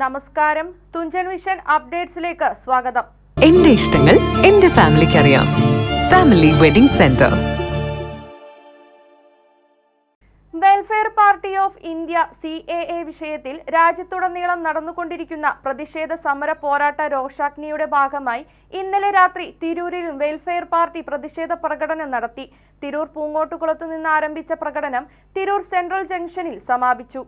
നമസ്കാരം. തുഞ്ചൻ വിഷൻ അപ്ഡേറ്റ്സിലേക്ക് സ്വാഗതം. എന്റെ ഇഷ്ടങ്ങൾ എന്റെ ഫാമിലിക്ക് അറിയാം. Family wedding centre. Welfare party of India C A A വിഷയത്തിൽ രാജ്യത്തുടനീളം നടന്നുകൊണ്ടിരിക്കുന്ന പ്രതിഷേധ സമര പോരാട്ട രോഷാഗ്നിയുടെ ഭാഗമായി ഇന്നലെ രാത്രി തിരൂരിൽ വെൽഫെയർ പാർട്ടി പ്രതിഷേധ പ്രകടനം നടത്തി. തിരൂർ പൂങ്ങോട്ടുകുളത്ത് നിന്ന് ആരംഭിച്ച പ്രകടനം തിരൂർ സെൻട്രൽ ജംഗ്ഷനിൽ സമാപിച്ചു.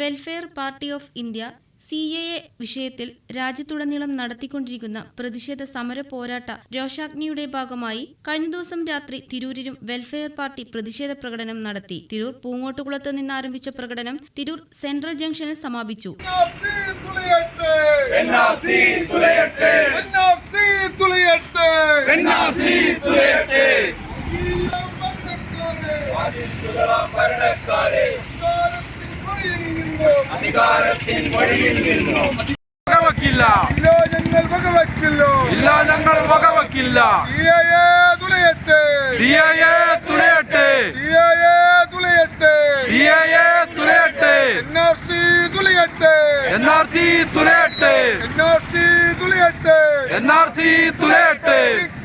Welfare party of India C A A വിഷയത്തിൽ രാജ്യത്തുടനീളം നടത്തിക്കൊണ്ടിരിക്കുന്ന പ്രതിഷേധ സമര പോരാട്ട രോഷാഗ്നിയുടെ ഭാഗമായി കഴിഞ്ഞ ദിവസം രാത്രി തിരൂരിലും വെൽഫെയർ പാർട്ടി പ്രതിഷേധ പ്രകടനം നടത്തി. തിരൂർ പൂങ്ങോട്ടുകുളത്ത് നിന്ന് ആരംഭിച്ച പ്രകടനം തിരൂർ സെൻട്രൽ ജംഗ്ഷനിൽ സമാപിച്ചു. NRC തുലയട്ടെ NRC തുലയട്ടെ NRC തുലയട്ടെ അധികാരത്തിൻ വഴിയിൽ നിന്നും? വകവെക്കില്ല ഞങ്ങൾ വകവെക്കില്ലോ. ഇല്ല ഞങ്ങൾ വകവെക്കില്ല. തുലയട്ടെ. സി ഐ എ തുലയട്ടെ. സിഐഎ തുലയട്ടെ. സി ഐ എ തുലയട്ടെ. എൻആർസി തുലയട്ടെ. എൻ ആർ സി തുലയട്ടെ. എൻആർസി തുലയട്ടെ. എൻ ആർ സി തുലയട്ടെ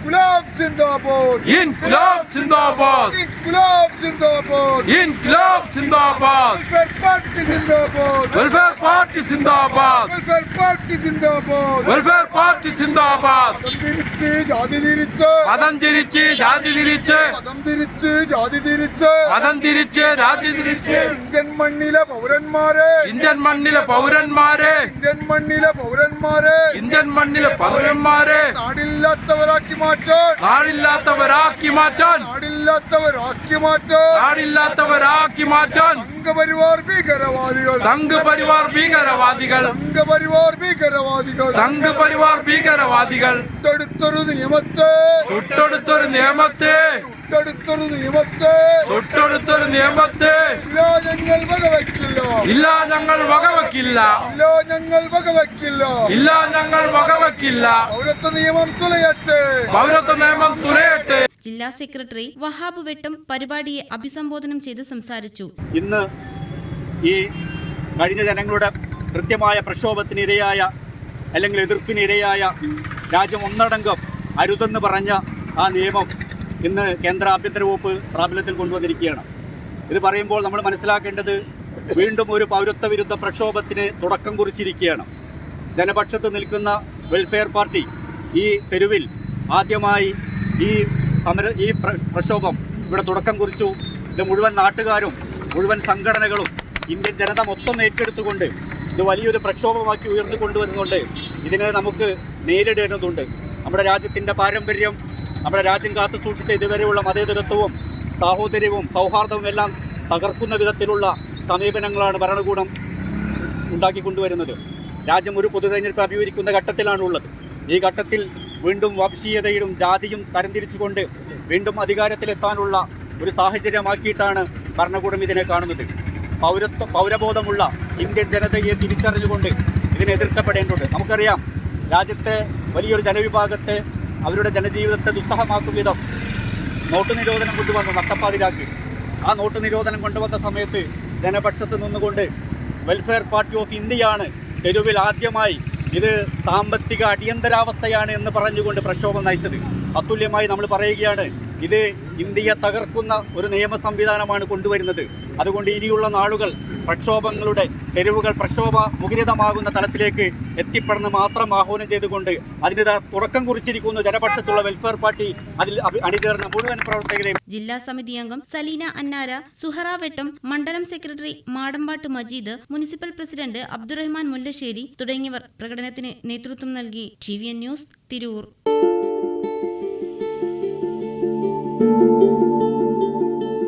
ഗുലാബ് സിന്ദാബാദ് ഇൻക്ലാബ് സിന്ദാബാദ് ഗുലാബ് സിന്ദാബാദ് ഇൻക്ലാബ് സിന്ദാബാദ് വെൽഫെയർ പാർട്ടി സിന്ദാബാദ് വെൽഫെയർ പാർട്ടി സിന്ദാബാദ് വെൽഫെയർ പാർട്ടി സിന്ദാബാദ് വെൽഫെയർ പാർട്ടി സിന്ദാബാദ് മതം തിരിച്ച് ജാതി തിരിച്ച് പദം തിരിച്ച് ജാതി തിരിച്ച് മതം തിരിച്ച് ജാതി തിരിച്ച് മതം തിരിച്ച് രാജ്യം തിരിച്ച് ഇന്ത്യൻ മണ്ണിലെ പൗരന്മാരെ ഇന്ത്യൻ മണ്ണിലെ പൗരന്മാരെ ഇന്ത്യൻ മണ്ണിലെ പൗരന്മാരെ ഇന്ത്യൻ മണ്ണിലെ പൗരന്മാരെ നാടില്ലാത്തവരാക്കി മാറ്റാൻ. നാടില്ലാത്തവരാക്കി മാറ്റാൻ. നാടില്ലാത്തവരാക്കി മാറ്റാൻ. നാടില്ലാത്തവരാക്കി മാറ്റാൻ. സംഘപരിവാർ ഭീകരവാദികൾ. സംഘപരിവാർ ഭീകരവാദികൾ. സംഘപരിവാർ ഭീകരവാദികൾ. സംഘപരിവാർ ഭീകരവാദികൾ. ചുട്ടെടുത്തൊരു നിയമത്തെ. ചുട്ടെടുത്തൊരു നിയമത്തെ. തൊടുത്തൊരു നിയമത്തെ തൊട്ടടുത്തൊരു നിയമത്തെ ഇല്ല ഞങ്ങൾ വകവെക്കില്ല. ഇല്ല ഞങ്ങൾ വകവെക്കില്ല. ഇല്ല ഞങ്ങൾ വകവെക്കില്ല. ഇല്ല ഞങ്ങൾ വകവെക്കില്ല. പൗരത്വ നിയമം തുലയട്ടെ. പൗരത്വ നിയമം തുലയട്ടെ. ജില്ലാ സെക്രട്ടറി വഹാബ് വെട്ടം പരിപാടിയെ അഭിസംബോധനം ചെയ്ത് സംസാരിച്ചു. ഇന്ന് ഈ കഴിഞ്ഞ ജനങ്ങളുടെ കൃത്യമായ പ്രക്ഷോഭത്തിനിരയായ അല്ലെങ്കിൽ എതിർപ്പിനിരയായ രാജ്യം ഒന്നടങ്കം അരുതെന്ന് പറഞ്ഞ ആ നിയമം ഇന്ന് കേന്ദ്ര ആഭ്യന്തര വകുപ്പ് പ്രാബല്യത്തിൽ കൊണ്ടുവന്നിരിക്കുകയാണ്. ഇത് പറയുമ്പോൾ നമ്മൾ മനസ്സിലാക്കേണ്ടത് വീണ്ടും ഒരു പൗരത്വ വിരുദ്ധ പ്രക്ഷോഭത്തിന് തുടക്കം കുറിച്ചിരിക്കുകയാണ്. ജനപക്ഷത്ത് നിൽക്കുന്ന വെൽഫെയർ പാർട്ടി ഈ തെരുവിൽ ആദ്യമായി ഈ സമര ഈ പ്രക്ഷോഭം ഇവിടെ തുടക്കം കുറിച്ചു. ഇത് മുഴുവൻ നാട്ടുകാരും മുഴുവൻ സംഘടനകളും ഇന്ത്യൻ ജനത മൊത്തം ഏറ്റെടുത്തുകൊണ്ട് ഇത് വലിയൊരു പ്രക്ഷോഭമാക്കി ഉയർന്നു കൊണ്ടുവരുന്നുണ്ട്. ഇതിനെ നമുക്ക് നേരിടേണ്ടതുണ്ട്. നമ്മുടെ രാജ്യത്തിന്റെ പാരമ്പര്യം നമ്മുടെ രാജ്യം കാത്തു സൂക്ഷിച്ച ഇതുവരെയുള്ള മതേതരത്വവും സാഹോദര്യവും സൗഹാർദ്ദവും എല്ലാം തകർക്കുന്ന വിധത്തിലുള്ള സമീപനങ്ങളാണ് ഭരണകൂടം ഉണ്ടാക്കിക്കൊണ്ടുവരുന്നത് രാജ്യം ഒരു പൊതു തെരഞ്ഞെടുപ്പ് അഭിമുഖിക്കുന്ന ഘട്ടത്തിലാണുള്ളത്. ഈ ഘട്ടത്തിൽ വീണ്ടും വംശീയതയും ജാതിയും തരംതിരിച്ചുകൊണ്ട് വീണ്ടും അധികാരത്തിലെത്താനുള്ള ഒരു സാഹചര്യമാക്കിയിട്ടാണ് ഭരണകൂടം ഇതിനെ കാണുന്നത്. പൗരത്വ പൗരബോധമുള്ള ഇന്ത്യൻ ജനതയെ തിരിച്ചറിഞ്ഞുകൊണ്ട് ഇതിനെ എതിർക്കപ്പെടേണ്ടതുണ്ട്. നമുക്കറിയാം രാജ്യത്തെ വലിയൊരു ജനവിഭാഗത്തെ അവരുടെ ജനജീവിതത്തെ ദുസ്സഹമാക്കും വിധം നോട്ട് നിരോധനം കൊണ്ടുവന്നു നട്ടപ്പാതിരാക്കി ആ നോട്ട് നിരോധനം കൊണ്ടുവന്ന സമയത്ത് ജനപക്ഷത്ത് നിന്നുകൊണ്ട് വെൽഫെയർ പാർട്ടി ഓഫ് ഇന്ത്യയാണ് തെരുവിൽ ആദ്യമായി ഇത് സാമ്പത്തിക അടിയന്തരാവസ്ഥയാണ് എന്ന് പറഞ്ഞുകൊണ്ട് പ്രക്ഷോഭം നയിച്ചത്. അതുല്യമായി നമ്മൾ പറയുകയാണ് ഇത് ഇന്ത്യയെ തകർക്കുന്ന ഒരു നിയമ സംവിധാനമാണ് കൊണ്ടുവരുന്നത്. അതുകൊണ്ട് ഇനിയുള്ള നാളുകൾ പ്രക്ഷോഭങ്ങളുടെ തെരുവുകൾ പ്രക്ഷോഭ മുഖരിതമാകുന്ന തലത്തിലേക്ക് എത്തിപ്പെടണം മാത്രം ആഹ്വാനം ചെയ്തുകൊണ്ട് അതിന് തുടക്കം കുറിച്ചിരിക്കുന്നു ജനപക്ഷത്തുള്ള വെൽഫെയർ പാർട്ടി അതിൽ അണിചേർന്ന മുഴുവൻ പ്രവർത്തകരെയും. ജില്ലാ സമിതി അംഗം സലീന അന്നാര സുഹറ വെട്ടം മണ്ഡലം secretary Madambatt Majeed municipal president Abdurahman Mullassery തുടങ്ങിയവർ പ്രകടനത്തിന് നേതൃത്വം നൽകി. T V N news Tirur.